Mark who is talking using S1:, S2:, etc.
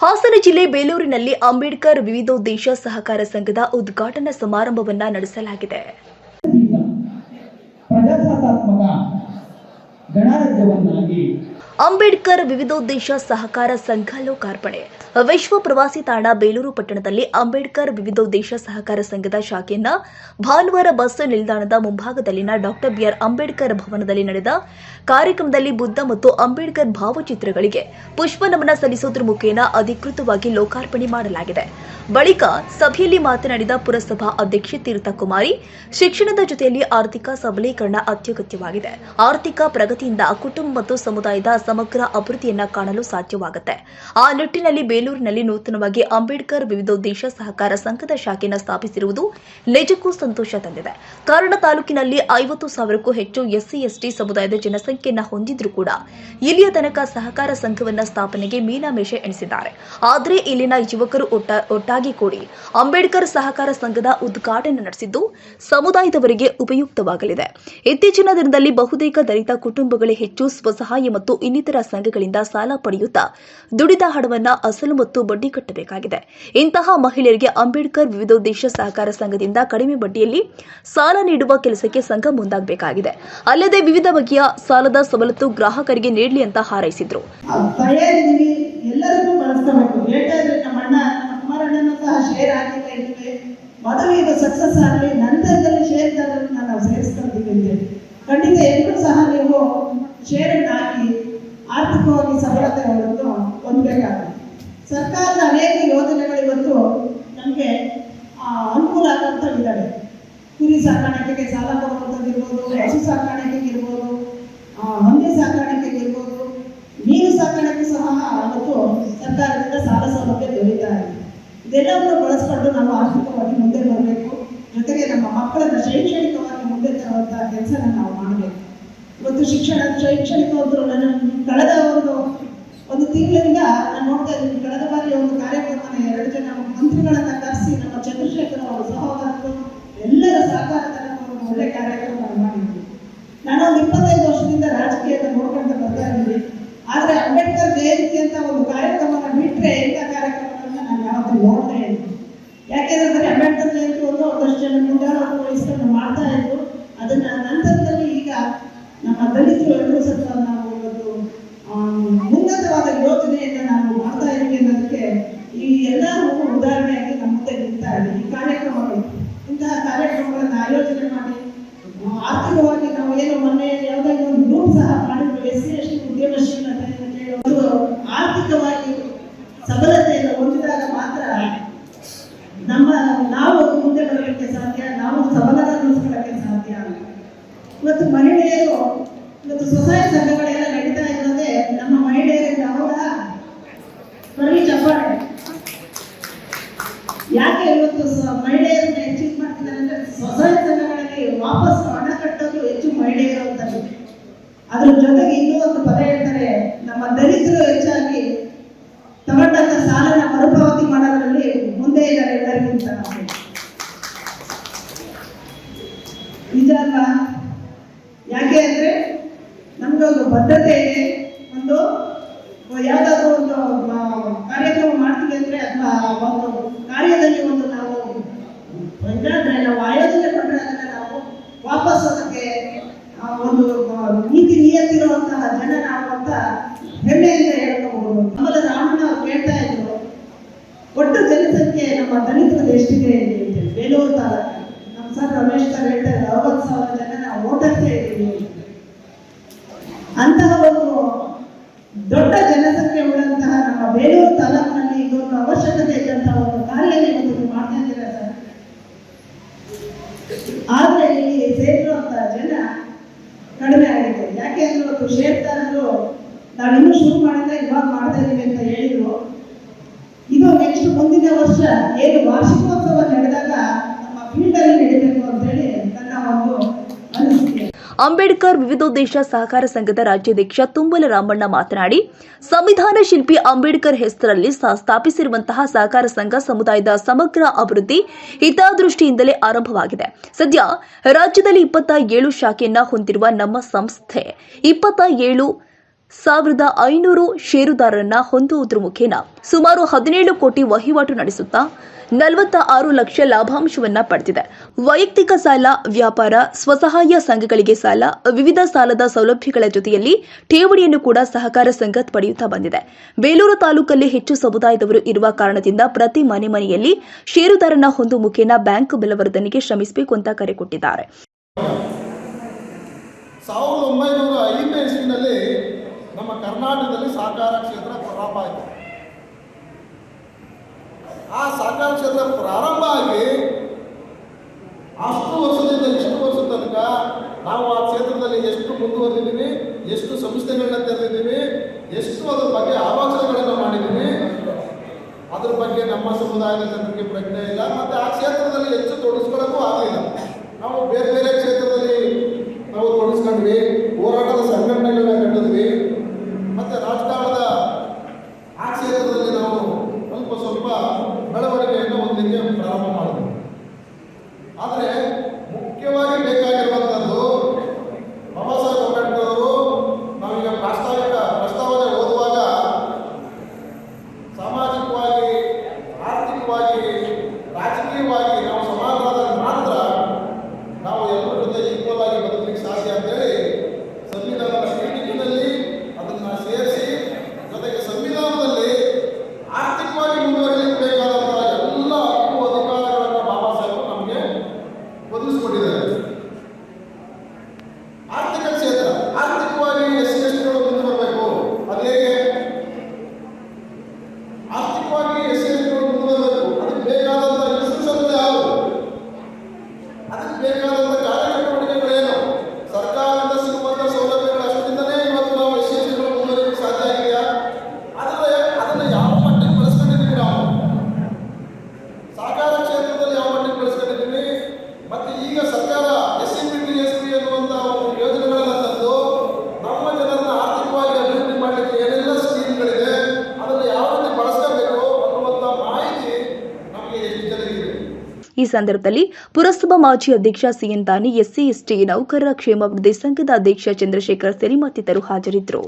S1: ಹಾಸನ ಜಿಲ್ಲೆ ಬೇಲೂರಿನಲ್ಲಿ ಅಂಬೇಡ್ಕರ್ ವಿವಿಧೋದ್ದೇಶ ಸಹಕಾರ ಸಂಘದ ಉದ್ಘಾಟನಾ ಸಮಾರಂಭವನ್ನ ನಡೆಸಲಾಗಿದೆ. ಅಂಬೇಡ್ಕರ್ ವಿವಿಧೋದ್ದೇಶ ಸಹಕಾರ ಸಂಘ ಲೋಕಾರ್ಪಣೆ. ವಿಶ್ವ ಪ್ರವಾಸಿ ತಾಣ ಬೇಲೂರು ಪಟ್ಟಣದಲ್ಲಿ ಅಂಬೇಡ್ಕರ್ ವಿವಿಧೋದ್ದೇಶ ಸಹಕಾರ ಸಂಘದ ಶಾಖೆಯನ್ನ ಭಾನುವಾರ ಬಸ್ ನಿಲ್ದಾಣದ ಮುಂಭಾಗದಲ್ಲಿನ ಡಾಕ್ಟರ್ ಬಿಆರ್ ಅಂಬೇಡ್ಕರ್ ಭವನದಲ್ಲಿ ನಡೆದ ಕಾರ್ಯಕ್ರಮದಲ್ಲಿ ಬುದ್ಧ ಮತ್ತು ಅಂಬೇಡ್ಕರ್ ಭಾವಚಿತ್ರಗಳಿಗೆ ಪುಷ್ಪ ನಮನ ಸಲ್ಲಿಸುವುದರ ಮುಖೇನ ಅಧಿಕೃತವಾಗಿ ಲೋಕಾರ್ಪಣೆ ಮಾಡಲಾಗಿದೆ. ಬಳಿಕ ಸಭೆಯಲ್ಲಿ ಮಾತನಾಡಿದ ಪುರಸಭಾ ಅಧ್ಯಕ್ಷೆ ತೀರ್ಥಕುಮಾರಿ ಶಿಕ್ಷಣದ ಜೊತೆಯಲ್ಲಿ ಆರ್ಥಿಕ ಸಬಲೀಕರಣ ಅತ್ಯಗತ್ಯವಾಗಿದೆ. ಆರ್ಥಿಕ ಪ್ರಗತಿಯಿಂದ ಕುಟುಂಬ ಮತ್ತು ಸಮುದಾಯದ ಸಮಗ್ರ ಅಭಿವೃದ್ಧಿಯನ್ನ ಕಾಣಲು ಸಾಧ್ಯವಾಗುತ್ತೆ. ಆ ನಿಟ್ಟಿನಲ್ಲಿ ಬೇಲೂರಿನಲ್ಲಿ ನೂತನವಾಗಿ ಅಂಬೇಡ್ಕರ್ ವಿವಿಧೋದ್ದೇಶ ಸಹಕಾರ ಸಂಘದ ಶಾಖೆಯನ್ನು ಸ್ಥಾಪಿಸಿರುವುದು ನಿಜಕ್ಕೂ ಸಂತೋಷ ತಂದಿದೆ. ಕಾರಣ ತಾಲೂಕಿನಲ್ಲಿ ಐವತ್ತು ಸಾವಿರಕ್ಕೂ ಹೆಚ್ಚು ಎಸ್ಸಿ, ಎಸ್ಟಿ ಸಮುದಾಯದ ಜನಸಂಖ್ಯೆಯನ್ನ ಹೊಂದಿದ್ರು ಕೂಡ ಇಲ್ಲಿಯ ತನಕ ಸಹಕಾರ ಸಂಘವನ್ನ ಸ್ಥಾಪನೆಗೆ ಮೀನಾಮೇಷ ಎಣಿಸಿದ್ದಾರೆ. ಆದರೆ ಇಲ್ಲಿನ ಯುವಕರು ಒಟ್ಟಾಗಿ ಕೂಡಿ ಅಂಬೇಡ್ಕರ್ ಸಹಕಾರ ಸಂಘದ ಉದ್ಘಾಟನೆ ನಡೆಸಿದ್ದು ಸಮುದಾಯದವರಿಗೆ ಉಪಯುಕ್ತವಾಗಲಿದೆ. ಇತ್ತೀಚಿನ ದಿನದಲ್ಲಿ ಬಹುತೇಕ ದಲಿತ ಕುಟುಂಬಗಳೇ ಹೆಚ್ಚು ಸ್ವಸಹಾಯ ಮತ್ತು ಇನ್ನಿತರ ಸಂಘಗಳಿಂದ ಸಾಲ ಪಡೆಯುತ್ತಾ ದುಡಿದ ಹಣವನ್ನ ಅಸಲು ಮತ್ತು ಬಡ್ಡಿ ಕಟ್ಟಬೇಕಾಗಿದೆ. ಇಂತಹ ಮಹಿಳೆಯರಿಗೆ ಅಂಬೇಡ್ಕರ್ ವಿವಿಧೋದ್ದೇಶ ಸಹಕಾರ ಸಂಘದಿಂದ ಕಡಿಮೆ ಬಡ್ಡಿಯಲ್ಲಿ ಸಾಲ ನೀಡುವ ಕೆಲಸಕ್ಕೆ ಸಂಘ ಮುಂದಾಗಬೇಕಾಗಿದೆ. ಅಲ್ಲದೆ ವಿವಿಧ ಬಗೆಯ ಸಾಲದ ಸವಲತ್ತು ಗ್ರಾಹಕರಿಗೆ ನೀಡಲಿ ಅಂತ ಹಾರೈಸಿದ್ರು.
S2: ಆಗಲಿ ನಂತರದಲ್ಲಿ ಎಲ್ಲರೂ ನೀವು ಹಾಕಿ ಆರ್ಥಿಕವಾಗಿ ಸಫಲತೆಗಳನ್ನು ಹೊಂದಬೇಕಾಗುತ್ತೆ ಸರ್ಕಾರದ ಅನೇಕ ಯೋಜನೆಗಳು ಇವತ್ತು ನಮಗೆ ಅನುಕೂಲ ಆಗುವಂಥವಿದ್ದಾವೆ ಕುರಿ ಸಾಕಾಣಿಕೆಗೆ ಸಾಲ ಕೊಡುವಂಥದ್ದಿರ್ಬೋದು ಹಸು ಸಾಕಾಣಿಕೆಗೆ ಇರ್ಬೋದು ಹಂದಿ ಸಾಕಾಣಿಕೆ ಇರ್ಬೋದು ಮೀನು ಸಾಕಾಣಿಕೆ ಸಹ ಅವತ್ತು ಸರ್ಕಾರದಿಂದ ಸಾಲ ಸೌಲಭ್ಯ ದೊರೀತಾ ಇದೆ. ಇದೆಲ್ಲವನ್ನು ಬಳಸ್ಕೊಂಡು ನಾವು ಆರ್ಥಿಕವಾಗಿ ಮುಂದೆ ಬರಬೇಕು. ಜೊತೆಗೆ ನಮ್ಮ ಮಕ್ಕಳನ್ನ ಶೈಕ್ಷಣಿಕವಾಗಿ ಮುಂದೆ ತರುವಂತಹ ಕೆಲಸನ ನಾವು ಮಾಡಬೇಕು. ಇವತ್ತು ಶಿಕ್ಷಣ, ಶೈಕ್ಷಣಿಕ ನನ್ನ ಕಳೆದ ಒಂದು ಒಂದು ತಿಂಗಳಿಂದ ನಾನು ನೋಡ್ತಾ ಇದ್ದೀನಿ, ಕಳೆದ ಬಾರಿ ಒಂದು ಕಾರ್ಯಕ್ರಮನ ಎರಡು ಜನ ಮಂತ್ರಿಗಳನ್ನ ಕರೆಸಿ ನಮ್ಮ ಚಂದ್ರಶೇಖರ್ ಅವರು ಸಹೋದರರು ಎಲ್ಲರ ಸಹಕಾರದಲ್ಲಿ ಒಂದು ಒಳ್ಳೆ ಕಾರ್ಯಕ್ರಮ ಮಾಡಿದ್ವಿ ನಾನು ಒಂದು ಇಪ್ಪತ್ತೈದು ವರ್ಷದಿಂದ ರಾಜಕೀಯದ ನೋಡ್ಕೊಂಡು ಬರ್ತಾ ಇದ್ದೀನಿ ಆದ್ರೆ ಅಂಬೇಡ್ಕರ್ ಜಯಂತಿ ಅಂತ ಒಂದು ಕಾರ್ಯಕ್ರಮನ ಬಿಟ್ರೆ ಇಂಥ ಕಾರ್ಯಕ್ರಮಗಳನ್ನ ನಾನು ಯಾವತ್ತೂ ನೋಡ್ತಾ ಇದ್ದೀನಿ ಯಾಕೆಂದ್ರೆ ಅಂಬೇಡ್ಕರ್ ಜಯಂತಿ ಒಂದು ಒಂದಷ್ಟು ಜನ ಮುಂದಾಳತ್ವ ವಹಿಸ್ಕೊಂಡು ಮಾಡ್ತಾ ಇದ್ರು ಅದನ್ನ ನಂತರದಲ್ಲಿ ಈಗ ನಮ್ಮ ದಲಿತರು ಎಲ್ಲರೂ ಸ್ವಲ್ಪ ನಾವು ಇವತ್ತು ಆಮ್, ಉನ್ನತವಾದ ಯೋಜನೆಯನ್ನ ನಾವು ಮಾಡ್ತಾ ಇದ್ದೀವಿ ಅನ್ನೋದಕ್ಕೆ ಈ ಎಲ್ಲ ಉದಾಹರಣೆಯಾಗಿ ನಮ್ಮ ಮುಂದೆ ನಿಲ್ತಾ ಇದೆ ಈ ಕಾರ್ಯಕ್ರಮಗಳು ಇಂತಹ ಕಾರ್ಯಕ್ರಮಗಳನ್ನ ಆಯೋಜನೆ ಮಾಡಿ ಆ, ಆರ್ಥಿಕವಾಗಿ ನಾವು ಏನು ಮೊನ್ನೆ ಯಾವುದೋ ಒಂದು ಗ್ರೂಪ್ ಸಹ ಮಾಡಿದ್ವಿ ಎಸ್ ಸಿ ಎಸ್ ಟಿ ಉದ್ಯಮಶೀಲತೆ ಅಂತ ಹೇಳಿ ಒಂದು ಆರ್ಥಿಕವಾಗಿ ಸಬಲತೆಯನ್ನು ಹೊಂದಿದಾಗ ಮಾತ್ರ ನಮ್ಮ, ನಾವು ಮುಂದೆ ಬರಲಿಕ್ಕೆ ಸಾಧ್ಯ, ನಾವು ಸಬಲರಾಗಿಸ್ಕೊಳ್ಳಕ್ಕೆ ಸಾಧ್ಯ. ಇವತ್ತು ಮಹಿಳೆಯರು, ಇವತ್ತು ಸ್ವಸಹಾಯ ಸಂಘಗಳೆಲ್ಲ ನಡೀತಾ ಇರೋದೇ ನಮ್ಮ ಮಹಿಳೆಯರಿಗೆ ಅವರ ಬರೀ ಚಪ್ಪಾಳೆ. ಯಾಕೆ ಇವತ್ತು ಮಹಿಳೆಯರನ್ನ ಹೆಚ್ಚಿಗೆ ಮಾಡ್ತಿದ್ದಾರೆ ಅಂದ್ರೆ ಸ್ವಸಹಾಯ ಸಂಘಗಳಲ್ಲಿ ವಾಪಸ್ ಹಣ ಕಟ್ಟೋದು ಹೆಚ್ಚು ಮಹಿಳೆಯರು ಅಂತ ಅದ್ರ ಜೊತೆಗೆ ಇನ್ನೂ ಒಂದು ಪದ ಹೇಳ್ತಾರೆ, ನಮ್ಮ ದಲಿತರು ಹೆಚ್ಚಾಗಿ ತಗೊಂಡಂತ ಎಲ್ಲರಿಗಿಂತ ನಾವು ಯಾಕೆ ಅಂದ್ರೆ ನಮ್ಗೊಂದು ಬದ್ಧತೆ ಇದೆ. ಒಂದು ಯಾವ್ದಾದ್ರು ಒಂದು ಕಾರ್ಯಕ್ರಮ ಮಾಡ್ತೀವಿ ಅಂದ್ರೆ ಅಥವಾ ಒಂದು ಕಾರ್ಯದಲ್ಲಿ ಒಂದು ನಾವು ಇದಾದ್ರೆ ನಾವು ಆಯೋಜನೆ ಅದನ್ನ ನಾವು ವಾಪಸ್ ಅದಕ್ಕೆ ಒಂದು ನೀತಿ ನಿಯತ್ತಿರುವಂತಹ ಜನ ನಾವು ಅಂತ ಹೆಮ್ಮೆಯಿಂದ ಹೇಳ್ಕೋಬಹುದು ಆಮೇಲೆ ರಾಮಣ್ಣ ಅವ್ರು ಕೇಳ್ತಾ ಇದ್ರು, ಒಟ್ಟು ಜನಸಂಖ್ಯೆ ನಮ್ಮ ದಲಿತರದ್ದು ಅಂತೇಳಿ ಬೇಲೂರು ತಾಲೂಕು ನಮ್ಮ ಸರ್ ರಮೇಶ್ ಸರ್ ಹೇಳ್ತಾರೆ, ಅರವತ್ತು ಸಾವಿರ ಜನ ನಾವು ಓಟಕ್ಕೆ ಇದ್ದೀವಿ ಅಂತಹ ಒಂದು ದೊಡ್ಡ ಜನಸಂಖ್ಯೆ ಉಳ್ಳಂತಹ ನಮ್ಮ ಬೇಲೂರು ತಾಲೂಕಿನಲ್ಲಿ ಇದೊಂದು ಅವಶ್ಯಕತೆ ಇದ್ದಂತಹ ಒಂದು ಕಾರ್ಯ ನೀವು ಮಾಡ್ತಾ ಇದ್ದೀರಾ ಸರ್? ಆದ್ರೆ ಇಲ್ಲಿ ಸೇರಿರುವಂತಹ ಜನ ಕಡಿಮೆ ಆಗಿದೆ ಯಾಕೆ ಅಂದ್ರೆ ಇವತ್ತು ಶೇರ್ದಾರರು ನಾವಿನ್ನೂ ಶುರು ಮಾಡಿದ್ರೆ ಇವಾಗ ಮಾಡ್ತಾ ಇದೀವಿ ಅಂತ ಹೇಳಿದ್ರು. ಇದು ನೆಕ್ಸ್ಟ್ ಮುಂದಿನ ವರ್ಷ ಏನು ವಾರ್ಷಿಕೋತ್ಸವ ನಡೆದಾಗ ನಮ್ಮ ಫೀಲ್ಡ್ ಅಲ್ಲಿ ನಡೀಬೇಕು ಅಂತ ಹೇಳಿ ನನ್ನ ಒಂದು ಅನಿಸಿಕೆ.
S1: ಅಂಬೇಡ್ಕರ್ ವಿವಿಧೋದ್ದೇಶ ಸಹಕಾರ ಸಂಘದ ರಾಜ್ಯಾಧ್ಯಕ್ಷ ತುಂಬಲ ರಾಮಣ್ಣ ಮಾತನಾಡಿ, ಸಂವಿಧಾನ ಶಿಲ್ಪಿ ಅಂಬೇಡ್ಕರ್ ಹೆಸರಲ್ಲಿ ಸ್ಥಾಪಿಸಿರುವಂತಹ ಸಹಕಾರ ಸಂಘ ಸಮುದಾಯದ ಸಮಗ್ರ ಅಭಿವೃದ್ಧಿ ಹಿತದೃಷ್ಟಿಯಿಂದಲೇ ಆರಂಭವಾಗಿದೆ. ಸದ್ಯ ರಾಜ್ಯದಲ್ಲಿ ಇಪ್ಪತ್ತ ಏಳು ಶಾಖೆಯನ್ನ ಹೊಂದಿರುವ ನಮ್ಮ ಸಂಸ್ಥೆ, ಇಪ್ಪತ್ತ ಏಳು ಸಾವಿರದ ಐನೂರು ಷೇರುದಾರರನ್ನ ಹೊಂದುವುದರ ಮುಖೇನ ಸುಮಾರು ಹದಿನೇಳು ಕೋಟಿ ವಹಿವಾಟು ನಡೆಸುತ್ತಾ ನಲವತ್ತ ಆರು ಲಕ್ಷ ಲಾಭಾಂಶವನ್ನ ಪಡೆದಿದೆ. ವೈಯಕ್ತಿಕ ಸಾಲ, ವ್ಯಾಪಾರ, ಸ್ವಸಹಾಯ ಸಂಘಗಳಿಗೆ ಸಾಲ, ವಿವಿಧ ಸಾಲದ ಸೌಲಭ್ಯಗಳ ಜೊತೆಯಲ್ಲಿ ಠೇವಣಿಯನ್ನು ಕೂಡ ಸಹಕಾರ ಸಂಘ ಪಡೆಯುತ್ತಾ ಬಂದಿದೆ. ಬೇಲೂರು ತಾಲೂಕಲ್ಲಿ ಹೆಚ್ಚು ಸಮುದಾಯದವರು ಇರುವ ಕಾರಣದಿಂದ ಪ್ರತಿ ಮನೆ ಮನೆಯಲ್ಲಿ ಷೇರುದಾರನ ಹೊಂದು ಮುಖೇನ ಬ್ಯಾಂಕ್ ಬಲವರ್ಧನೆಗೆ ಶ್ರಮಿಸಬೇಕು ಅಂತ ಕರೆ ಕೊಟ್ಟಿದ್ದಾರೆ.
S3: ನಮ್ಮ ಕರ್ನಾಟಕದಲ್ಲಿ ಸಹಕಾರ ಕ್ಷೇತ್ರ ಪ್ರಾರಂಭ ಆಯಿತು. ಆ ಸಹಕಾರ ಕ್ಷೇತ್ರ ಪ್ರಾರಂಭ ಆಗಿ ಅಷ್ಟು ವರ್ಷದಿಂದ ಇಷ್ಟು ವರ್ಷದ ತನಕ ನಾವು ಆ ಕ್ಷೇತ್ರದಲ್ಲಿ ಎಷ್ಟು ಮುಂದುವರೆದಿದ್ದೀವಿ, ಎಷ್ಟು ಸಂಸ್ಥೆಗಳನ್ನ ತೆರೆದಿದ್ದೀವಿ, ಎಷ್ಟು ಅದರ ಬಗ್ಗೆ ಆಲೋಚನೆಗಳನ್ನು ಮಾಡಿದ್ದೀವಿ, ಅದ್ರ ಬಗ್ಗೆ ನಮ್ಮ ಸಮುದಾಯದ ಜನರಿಗೆ ಪ್ರಜ್ಞೆ ಇಲ್ಲ, ಮತ್ತೆ ಆ ಕ್ಷೇತ್ರದಲ್ಲಿ ಹೆಚ್ಚು ತೊಡಗಿಸ್ಕೊಳ್ಳೋಕ್ಕೂ
S1: ಈ ಸಂದರ್ಭದಲ್ಲಿ ಪುರಸಭಾ ಮಾಜಿ ಅಧ್ಯಕ್ಷ ಸಿಎನ್ ದಾನಿ, ಎಸ್ಸಿ, ಎಸ್ಟಿ, ನೌಕರರ ಕ್ಷೇಮಾಭಿವೃದ್ಧಿ ಸಂಘದ ಅಧ್ಯಕ್ಷ ಚಂದ್ರಶೇಖರ್ ಸೆರಿ ಮತ್ತಿತರರು ಹಾಜರಿದ್ದರು.